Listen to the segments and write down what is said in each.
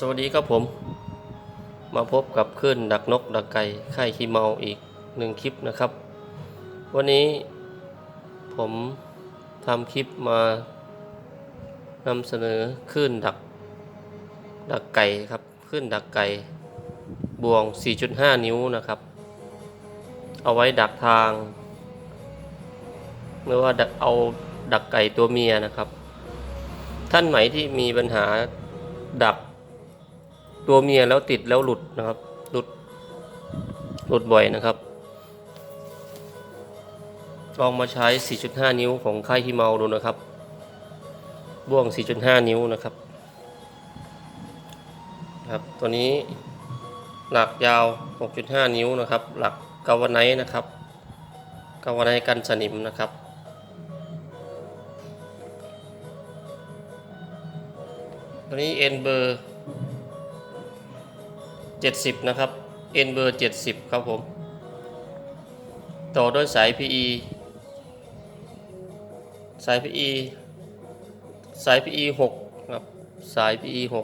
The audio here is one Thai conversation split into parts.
สวัสดีครับผม มาพบกับขึ้นดักนกดักไก่ไข่ขี้เมาอีกหนึ่งคลิปนะครับ วันนี้ผมทำคลิปมานำเสนอขึ้นดัก ดักไก่ครับขึ้นดักไก่บวง 4.5 นิ้วนะครับ เอาไว้ดักทางหรือว่าดักเอาดักไก่ตัวเมียนะครับ ท่านไหนที่มีปัญหาดัก ตัวเมียแล้วติดแล้วหลุดนะครับ หลุด หลุดบ่อยนะครับ ลองมาใช้ 4.5 นิ้วของค่ายฮิเมาดูนะครับ บ่วง 4.5 นิ้วนะครับ ครับ ตัวนี้หลักยาว 6.5 นิ้วนะครับ หลักกาวไนนะครับกาวไนกันสนิมนะครับตัวนี้เอ็นเบอร์ 70 นะครับเอ็นเบอร์ 70 ครับผม ต่อด้วยสาย PE สาย PE สาย PE 6ครับ สาย PE 6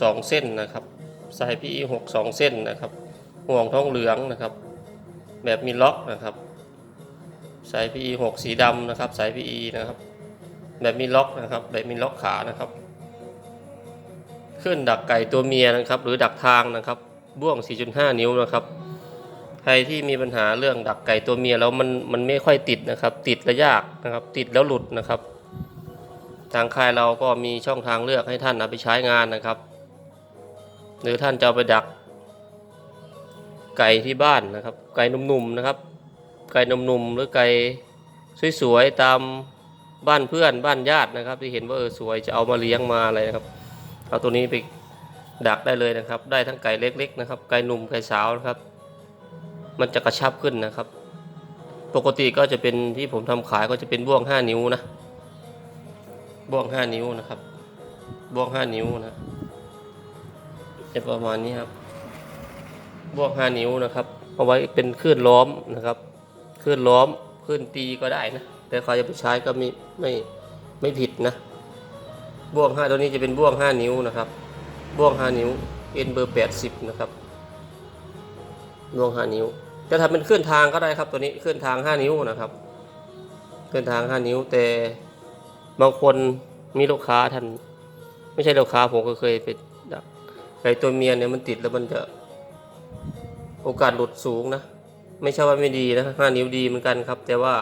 2 เส้นนะครับ สาย PE 6 2 เส้นนะครับ ห่วงทองเหลืองนะครับ แบบมีล็อกนะครับ สาย PE 6 สีดำนะครับ สาย PE นะครับ แบบมีล็อกนะครับ แบบมีล็อกขานะครับ ขึ้นดักไก่ตัวเมียนะครับ หรือดักทางนะครับบ่วง 4.5 นิ้วนะครับใครที่มีปัญหาเรื่องดักไก่ตัวเมียแล้วมันมันไม่ค่อยติดนะครับ ติดแล้วยากนะครับ ติดแล้วหลุดนะครับ ทางค่ายเราก็มีช่องทางเลือกให้ท่านเอาไปใช้งานนะครับ หรือท่านจะเอาไปดัก ไก่ที่บ้านนะครับ ไก่หนุ่มๆนะครับ ไก่หนุ่มๆหรือไก่สวยๆตามบ้านเพื่อนบ้านญาตินะครับ ที่เห็นว่าเออสวยจะเอามาเลี้ยงมาอะไรนะครับ เอาตัวนี้ไปดักได้เลยนะครับ ได้ทั้งไก่เล็ก ๆ นะครับ ไก่หนุ่มไก่สาวนะครับ มันจะกระชับขึ้นนะครับ ปกติก็จะเป็นที่ผมทำขายก็จะเป็นบ่วง 5 นิ้วนะบ่วง 5 นิ้วนะครับบ่วง 5 นิ้วนะจะประมาณนี้ครับบ่วง 5 นิ้วนะครับเอาไว้เป็นคลื่นล้อมนะครับคลื่นล้อมคลื่นตีก็ได้นะแต่ใครจะไปใช้ก็ไม่ไม่ไม่ผิดนะ บ่วง5ตัวนี้จะเป็นบ่วง 5 นิ้วนะครับบ่วง 5 นิ้วเอ็นเบอร์ 80 นะครับบ่วง 5 นิ้ว จะทำเป็นเคลื่อนทางก็ได้ครับตัวนี้เคลื่อนทาง 5 นิ้วนะครับ เคลื่อนทาง 5 นิ้วแต่บางคนมีลูกค้าท่านไม่ใช่ลูกค้าผมก็เคยไปไก่ตัวเมียเนี่ยมันติดแล้วมันจะโอกาสหลุดสูงนะ ไม่ใช่ว่าไม่ดีนะ5นิ้วดีเหมือนกันครับ แต่ว่า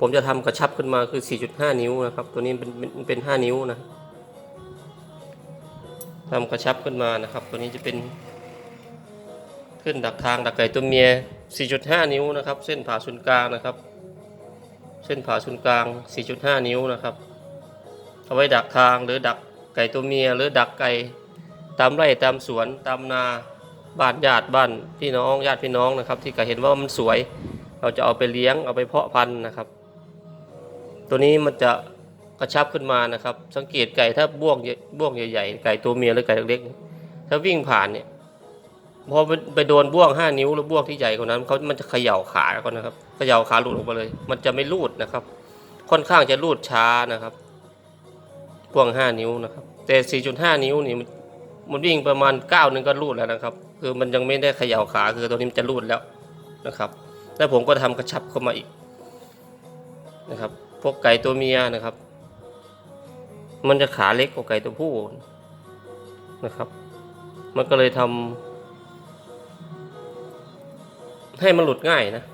ผมจะทำกระชับขึ้นมาคือ 4.5 นิ้วนะครับ ตัวนี้เป็นเป็นเป็น5นิ้วนะ ทำกระชับขึ้นมานะครับ ตัวนี้จะเป็นขึ้นดักทางดักไก่ตัวเมีย 4.5 นิ้วนะครับ เส้นผ่าศูนย์กลางนะครับ เส้นผ่าศูนย์กลาง 4.5 นิ้วนะครับเอาไว้ดักทางหรือดักไก่ตัวเมีย หรือดักไก่ตามไร่ตามสวนตามนาบ้านญาติบ้านพี่น้องญาติพี่น้องนะครับ ที่ก็เห็นว่ามันสวย เราจะเอาไปเลี้ยงเอาไปเพาะพันธุ์นะครับ ตัวนี้มันจะ กระชับขึ้นมานะครับ สังเกตไก่ถ้าบ่วงใหญ่บ่วงใหญ่ๆไก่ตัวเมียหรือไก่เล็กๆถ้าวิ่งผ่านเนี่ยพอไปโดนบ่วงห้านิ้วหรือบ่วงที่ใหญ่กว่านั้นเขามันจะเขย่าขาเขานะครับเขย่าขาหลุดออกมาเลย มันจะไม่รูดนะครับ ค่อนข้างจะรูดช้านะครับบ่วงห้านิ้วนะครับ แต่สี่จุดห้านิ้วนี่มันมันวิ่งประมาณเก้านึงก็รูดแล้วนะครับ คือมันยังไม่ได้เขย่าขาคือตัวนี้มันจะรูดแล้วนะครับแล้วผมก็ทำกระชับเข้ามาอีกนะครับ พวกไก่ตัวเมียนะครับ มันจะขาเล็กกว่าไก่ตัวผู้นะครับ มันก็เลยทำให้มันหลุดง่ายนะ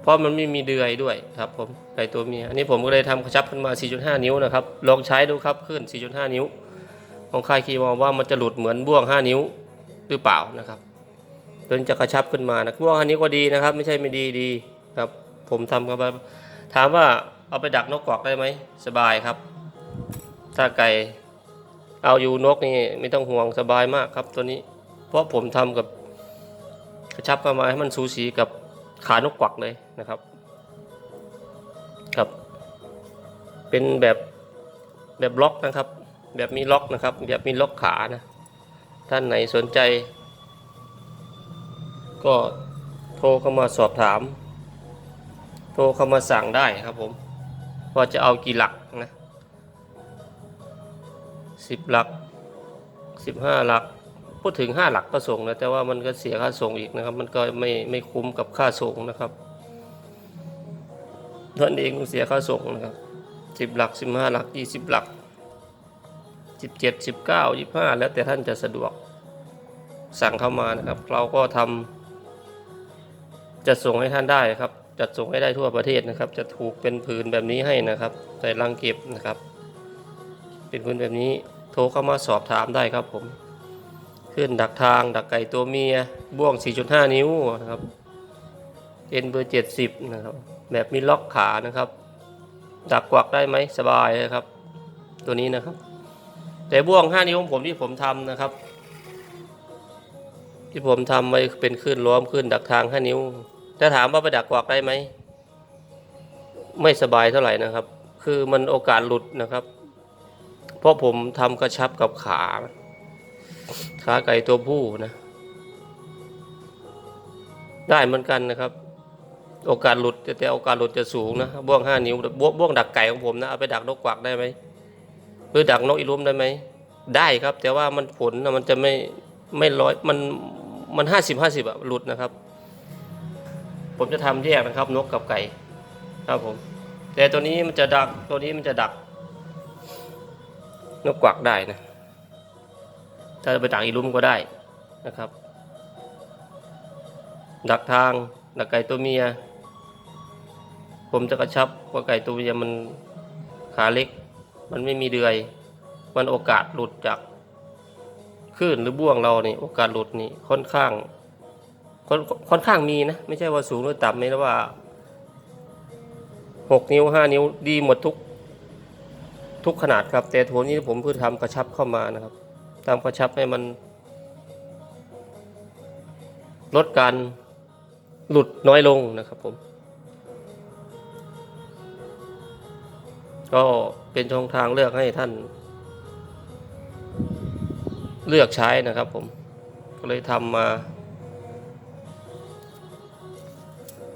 เพราะมันไม่มีเดือยด้วยครับผมไก่ตัวเมีย อันนี้ผมก็เลยทำกระชับขึ้นมา 4.5 นิ้วนะครับ ลองใช้ดูครับขึ้น 4.5 นิ้ว ของค่ายคีมองว่ามันจะหลุดเหมือนบ่วง 5 นิ้วหรือเปล่านะครับตัวนี้จะกระชับขึ้นมานะบ่วง 5 นิ้วก็ดีนะครับ ไม่ใช่ไม่ดีดีครับ ผมทำกันมาถามว่า เอาไปดักนกกวักได้ไหมสบายครับ ถ้าไก่เอาอยู่นกนี่ไม่ต้องห่วงสบายมากครับตัวนี้ เพราะผมทำกับกระชับเข้ามาให้มันสูสีกับขานกกวักเลยนะครับ ครับ เป็นแบบแบบล็อกนะครับ แบบมีล็อกนะครับ แบบมีล็อกขานะ ท่านไหนสนใจ ก็โทรเข้ามาสอบถาม โทรเข้ามาสั่งได้ครับผม ว่าจะเอากี่หลักนะสิบหลักสิบห้าหลัก พูดถึงห้าหลักก็ส่งนะแต่ว่ามันก็เสียค่าส่งอีกนะครับ มันก็ไม่ไม่คุ้มกับค่าส่งนะครับท่านเองต้องเสียค่าส่งนะครับสิบหลักสิบห้าหลักยี่สิบหลักสิบเจ็ดสิบเก้ายี่ห้าแล้วแต่ท่านจะสะดวกสั่งเข้ามานะครับ เราก็ทำจะส่งให้ท่านได้ครับ จัดส่งให้ได้ทั่วประเทศนะครับ จะถูกเป็นผืนแบบนี้ให้นะครับใส่ลังเก็บนะครับ เป็นผืนแบบนี้โทรเข้ามาสอบถามได้ครับผมขึ้นดักทางดักไก่ตัวเมียบ่วง 4.5 นิ้วนะครับเอ็นเบอร์ 70 นะครับ แบบมีล็อกขานะครับ ดักกวักได้ไหมสบายเลยครับ ตัวนี้นะครับ แต่บ่วง 5 นิ้วของผมที่ผมทำนะครับ ที่ผมทำไว้เป็นขึ้นล้อมขึ้นดักทาง 5 นิ้ว ถ้าถามว่าไปดักกวักได้ไหม ไม่สบายเท่าไหร่นะครับ คือมันโอกาสหลุดนะครับ เพราะผมทำกระชับกับขา ขาไก่ตัวผู้นะ ได้เหมือนกันนะครับ โอกาสหลุดแต่โอกาสหลุดจะสูงนะบ่วงห้านิ้วบ่วงบ่วงดักไก่ของผมนะเอาไปดักนกกวักได้ไหมหรือดักนกอีรุมได้ไหมได้ครับ แต่ว่ามันผลนะมันจะไม่ไม่ร้อยมันมันห้าสิบห้าสิบอะหลุดนะครับ ผมจะทำแยกนะครับ นกกับไก่ครับผม แต่ตัวนี้มันจะดักตัวนี้มันจะดัก นกกวักได้นะ ถ้าไปดักอีลุ่มก็ได้นะครับ ดักทางดักไก่ตัวเมีย ผมจะกระชับว่าไก่ตัวเมียมันขาเล็ก มันไม่มีเดือย มันโอกาสหลุดจากคลื่นหรือบ่วงเรานี่โอกาสหลุดนี่ค่อนข้าง ค่อนค่อนข้างมีนะ ไม่ใช่ว่าสูงหรือต่ำไม่นะว่าหกนิ้วห้านิ้วดีหมดทุก ทุกขนาดครับ แต่โทนนี้ผมเพิ่งทำกระชับเข้ามานะครับตามกระชับให้มัน ลดการหลุดน้อยลงนะครับผม ก็เป็นช่องทางเลือกให้ท่าน เลือกใช้นะครับผม ก็เลยทำมา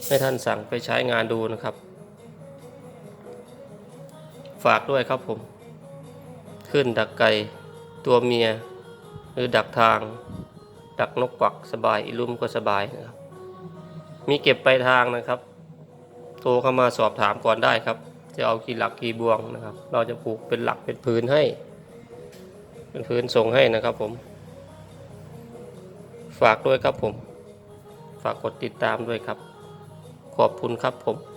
ให้ท่านสั่งไปใช้งานดูนะครับ ฝากด้วยครับผม ขึ้นดักไก่ตัวเมีย หรือดักทาง ดักนกกวักสบาย อีลุ่มก็สบายนะครับ มีเก็บไปลายทางนะครับ โทรเข้ามาสอบถามก่อนได้ครับ จะเอากี่หลักกี่บวงนะครับ เราจะผูกเป็นหลักเป็นพื้นให้ เป็นพื้นส่งให้นะครับผม ฝากด้วยครับผม ฝากกดติดตามด้วยครับ ขอบคุณครับผม